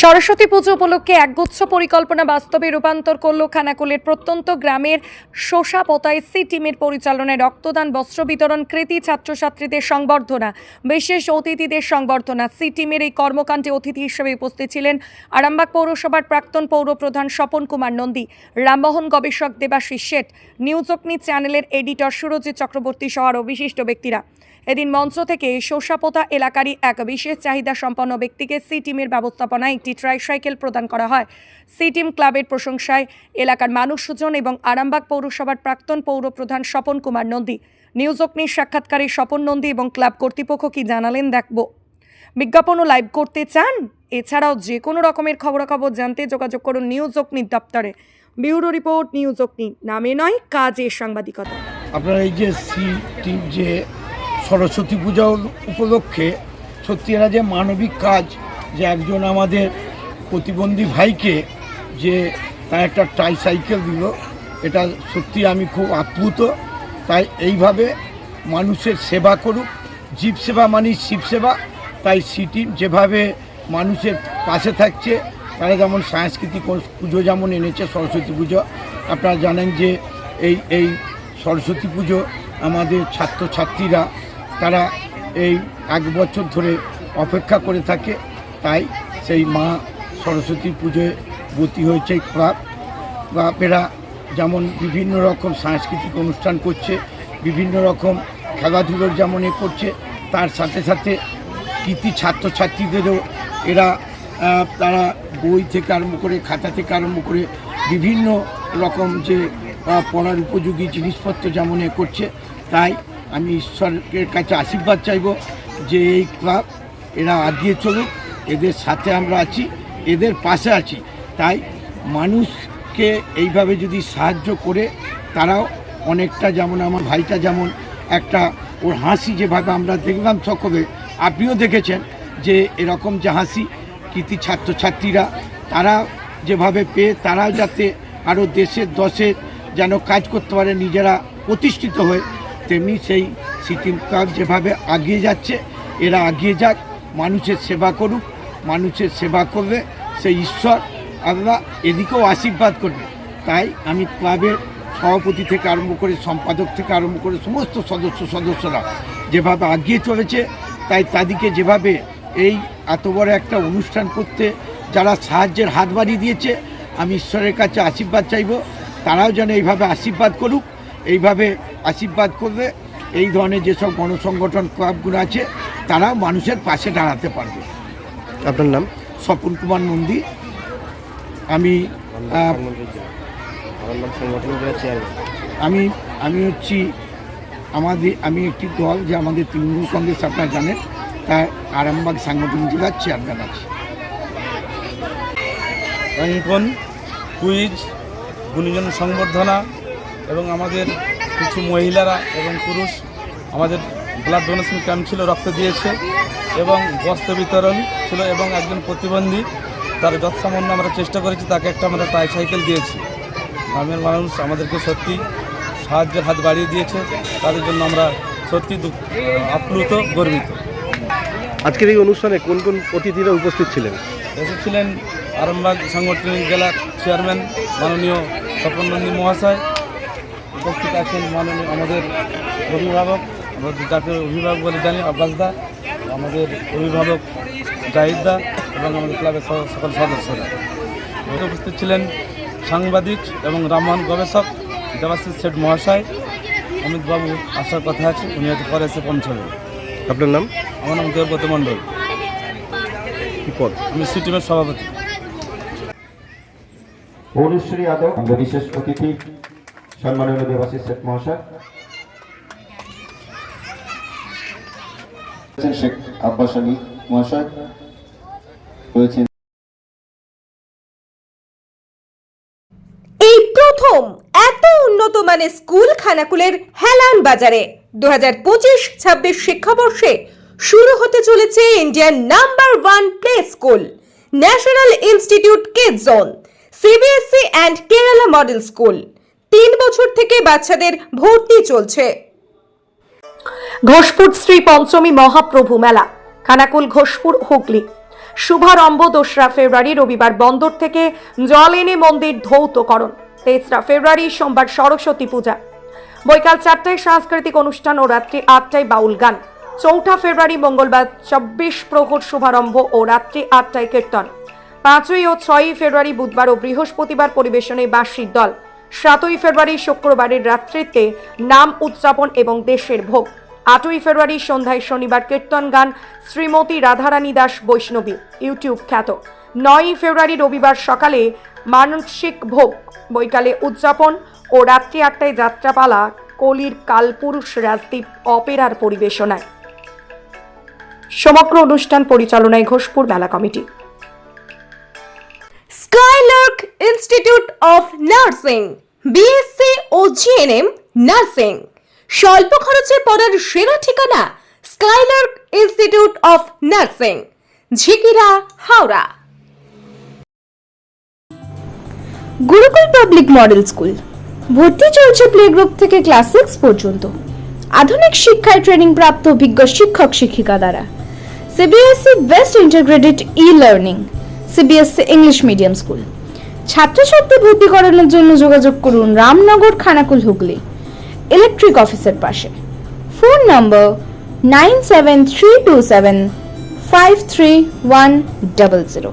সরস্বতী পুজো উপলক্ষে একগুচ্ছ পরিকল্পনা বাস্তবে রূপান্তর করল খানাকুলের প্রত্যন্ত গ্রামের শোষা পোতায় সি টিমের পরিচালনায় রক্তদান, বস্ত্র বিতরণ, কৃতি, ছাত্রছাত্রীদের সংবর্ধনা, বিশেষ অতিথিদের সংবর্ধনা। সি টিমের এই কর্মকাণ্ডে অতিথি হিসেবে উপস্থিত ছিলেন আরামবাগ পৌরসভার প্রাক্তন পৌরপ্রধান স্বপন কুমার নন্দী, রামমোহন গবেষক দেবাশিস শেঠ, নিউজ অগ্নি চ্যানেলের এডিটর সুরজিৎ চক্রবর্তী সহ আরও বিশিষ্ট ব্যক্তিরা। এদিন মঞ্চ থেকে শোষাপোতা এলাকারই এক বিশেষ চাহিদা সম্পন্ন ব্যক্তিকে সি টিমের ব্যবস্থাপনায় একটি ট্রাইসাইকেল প্রদান করা হয়। সি টিম ক্লাবের প্রশংসায় এলাকার মানুষ সুজন এবং আরামবাগ পৌরসভার প্রাক্তন পৌরপ্রধান স্বপন কুমার নন্দী। নিউজ অগ্নির সাক্ষাৎকারে স্বপন নন্দী এবং ক্লাব কর্তৃপক্ষ কি জানালেন দেখব। বিজ্ঞাপনও লাইভ করতে চান? এছাড়াও যে কোনো রকমের খবরাখবর জানতে যোগাযোগ করুন নিউজ অগ্নির দপ্তরে। ব্যুরো রিপোর্ট নিউজ অগ্নি। নামে নয়, কাজে সাংবাদিকতা। আপনারা এই যে সি টিম যে সরস্বতী পূজা উপলক্ষে সত্যি এরা যে মানবিক কাজ যে একজন আমাদের প্রতিবন্ধী ভাইকে যে তার একটা ট্রাইসাইকেল দিল, এটা সত্যি আমি খুব আপ্লুত। তাই এইভাবে মানুষের সেবা করুক। জীব সেবা মানে শিব সেবা। তাই সি টিম যেভাবে মানুষের পাশে থাকছে, তারা যেমন সাংস্কৃতিক পুজো যেমন এনেছে, সরস্বতী পুজো, আপনারা জানেন যে এই এই সরস্বতী পুজো আমাদের ছাত্রছাত্রীরা তারা এই এক বছর ধরে অপেক্ষা করে থাকে, তাই সেই মা সরস্বতী পুজোয় ব্রতী হয়েছে ক্লাব ক্লাবেরা যেমন বিভিন্ন রকম সাংস্কৃতিক অনুষ্ঠান করছে, বিভিন্ন রকম খেলাধুলোর যেমন এ করছে, তার সাথে সাথে কৃতি ছাত্রছাত্রীদেরও এরা তারা বই থেকে আরম্ভ করে, খাতা থেকে আরম্ভ করে বিভিন্ন রকম যে পড়ার উপযোগী জিনিসপত্র যেমন এ করছে, তাই আমি ঈশ্বরের কাছে আশীর্বাদ চাইব যে এই ক্লাব এরা আগিয়ে চলুক, এদের সাথে আমরা আছি, এদের পাশে আছি। তাই মানুষকে এইভাবে যদি সাহায্য করে, তারাও অনেকটা যেমন আমার ভাইটা যেমন একটা ওর হাসি যেভাবে আমরা দেখলাম সকলে, আপনিও দেখেছেন যে এরকম যে হাসি কৃতি ছাত্রছাত্রীরা, তারা যেভাবে পেয়ে, তারাও যাতে আরও দেশের দশের যেন কাজ করতে পারে, নিজেরা প্রতিষ্ঠিত হয়ে তেমনি সেই সিকিম ক্লাব যেভাবে আগিয়ে যাচ্ছে, এরা আগিয়ে যাক, মানুষের সেবা করুক, মানুষের সেবা করবে সেই ঈশ্বর আল্লাহ এদিকেও আশীর্বাদ করবে। তাই আমি ক্লাবের সভাপতি থেকে আরম্ভ করে সম্পাদক থেকে আরম্ভ করে সমস্ত সদস্য সদস্যরা যেভাবে আগিয়ে চলেছে, তাই তাদেরকে যেভাবে এই এত বড় একটা অনুষ্ঠান করতে যারা সাহায্যের হাত বাড়িয়ে দিয়েছে, আমি ঈশ্বরের কাছে আশীর্বাদ চাইব, তারাও যেন এইভাবে আশীর্বাদ করুক। এইভাবে আশীর্বাদ করলে এই ধরনের যেসব গণসংগঠন ক্লাবগুলো আছে তারাও মানুষের পাশে দাঁড়াতে পারবে। আপনার নাম? স্বপন কুমার নন্দী। আমি আমি আমি হচ্ছি আমাদের আমি একটি দল যে আমাদের তৃণমূল কংগ্রেস আপনারা জানেন তার আরামবাগ সাংগঠনিক জেলার চেয়ারম্যান আছে। অঙ্কন কুইজ গুণীজন সংবর্ধনা এবং আমাদের কিছু মহিলারা এবং পুরুষ আমাদের ব্লাড ডোনেশন ক্যাম্প ছিল রক্ত দিয়েছে এবং বস্ত্র বিতরণ ছিল এবং একজন প্রতিবন্ধী তার যৎসামান্য আমরা চেষ্টা করেছি তাকে একটা আমরা ট্রাইসাইকেল দিয়েছি। গ্রামের মানুষ আমাদেরকে সত্যি সাহায্যের হাত বাড়িয়ে দিয়েছে তাদের জন্য আমরা সত্যি দুঃখ- আপ্লুত গর্বিত। আজকের এই অনুষ্ঠানে কোন কোন অতিথিরা উপস্থিত ছিলেন? এসেছিলেন আরামবাগ সাংগঠনিক জেলার চেয়ারম্যান মাননীয় স্বপন নন্দী মহাশয় উপস্থিত আছেন মাননীয় আমাদের অভিভাবক আমাদের যাকে অভিভাবক বলে জানি আব্বাসদা আমাদের অভিভাবক জাহিদদা এবং আমাদের ক্লাবের সকল সদস্যরা। উপস্থিত ছিলেন সাংবাদিক এবং রামমোহন গবেষক দেবাশিস শেঠ মহাশয় অমিতবাবু আসার কথা আছে উনি হয়তো পরে এসে পৌঁছাবেন। আপনার নাম? আমার নাম দেবব্রত মণ্ডল। কি পদ? আমি সি টিমের সভাপতি। ভুবনেশ্বরী যাদব বিশেষ অতিথি। সম্মানীয় দেবাশিস শেখ মহাশয়। শেখ আব্বাস আলী মহাশয়। রয়েছেন এই প্রথম এত উন্নত মানের স্কুল খানাকুলের হেলান বাজারে দু হাজার পঁচিশ ছাব্বিশ শিক্ষাবর্ষে শুরু হতে চলেছে Indian number one play school national institute kid zone CBSC and Kerala model school. তিন বছর থেকে বাচ্চাদের ভর্তি চলছে। ঘোষপুর শ্রী পঞ্চমী মহাপ্রভু মেলা, খানাকুল, ঘোষপুর, হুগলি। শুভারম্ভ দোসরা ফেব্রুয়ারি রবিবার বন্দর থেকে জল এনে মন্দির ধৌতকরণ, তেসরা ফেব্রুয়ারি সোমবার সরস্বতী পূজা। বৈকাল চারটায় সাংস্কৃতিক অনুষ্ঠান ও রাত্রি আটটায় বাউল গান। চৌঠা ফেব্রুয়ারি মঙ্গলবার চব্বিশ প্রহর শুভারম্ভ ও রাত্রি আটটায় কীর্তন। পাঁচই ও ছয়ই ফেব্রুয়ারি বুধবার ও বৃহস্পতিবার পরিবেশনে বাঁশির দল। সাতই ফেব্রুয়ারি শুক্রবারের রাত্রিতে নাম উদযাপন এবং দেশের ভোগ। আটই ফেব্রুয়ারি সন্ধ্যায় শনিবার কীর্তন গান শ্রীমতী রাধারানী দাস বৈষ্ণবী, ইউটিউব খ্যাত। নয়ই ফেব্রুয়ারি রবিবার সকালে মানসিক ভোগ, বৈকালে উদযাপন ও রাত্রি আটটায় যাত্রাপালা, কলির কালপুরুষ রাজদ্বীপ অপেরার পরিবেশনায়। সমগ্র অনুষ্ঠান পরিচালনায় ঘোষপুর মেলা কমিটি। ইনস্টিটিউট অফ নার্সিং বিএসসি ও জিএনএম নার্সিং স্বল্প খরচে পড়ার সেরা ঠিকানা skylark institute of nursing Jhikira, Howrah. Gurukul public model school. ভর্তি চলছে প্লে গ্রুপ থেকে ক্লাস সিক্স পর্যন্ত। আধুনিক শিক্ষায় ট্রেনিং প্রাপ্ত অভিজ্ঞ শিক্ষক শিক্ষিকা দ্বারা CBSE best integrated e learning CBSC English medium school. ছাত্রছাত্রী ভর্তি করানোর জন্য যোগাযোগ করুন রামনগর খানাকুল হুগলি ইলেকট্রিক অফিসের পাশে। Phone number nine seven three two seven five three one double zero.